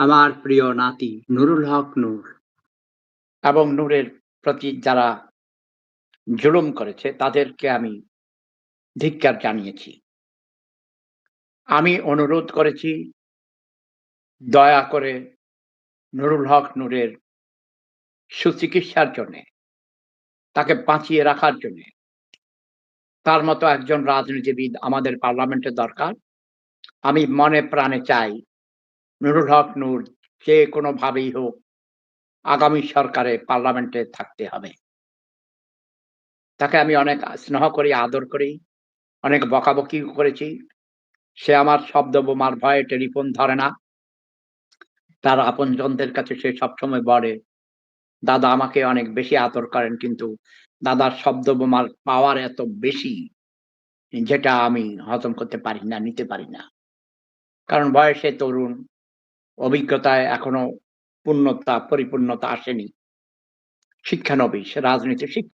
আমার প্রিয় নাতি নুরুল হক নূর। এবং নূরের প্রতি যারা জুলুম করেছে, তাদেরকে আমি ধিক্কার জানিয়েছি। আমি অনুরোধ করেছি, দয়া করে নুরুল হক নূরের সুচিকিৎসার জন্য, তাকে বাঁচিয়ে রাখার জন্য, তার মতো একজন রাজনীতিবিদ আমাদের পার্লামেন্টে দরকার। আমি মনে প্রাণে চাই নুরুল হক নূর যে কোনোভাবেই হোক, আগামী সরকারে পার্লামেন্টে থাকতে হবে। তাকে আমি অনেক স্নেহ করি, আদর করি, অনেক বকাবকি করেছি। সে আমার শব্দ বোমার ভয়ে টেলিফোন ধরে না। তার আপনজনদের কাছে সে সবসময় বলে, দাদা, আমাকে অনেক বেশি আদর করেন, কিন্তু দাদার শব্দ বোমার পাওয়ার এত বেশি, যেটা আমি হজম করতে পারি না, নিতে পারি না। কারণ বয়সে তরুণ অভিজ্ঞতায় এখনও পূর্ণতা পরিপূর্ণতা আসেনি। শিক্ষানবিশ রাজনীতি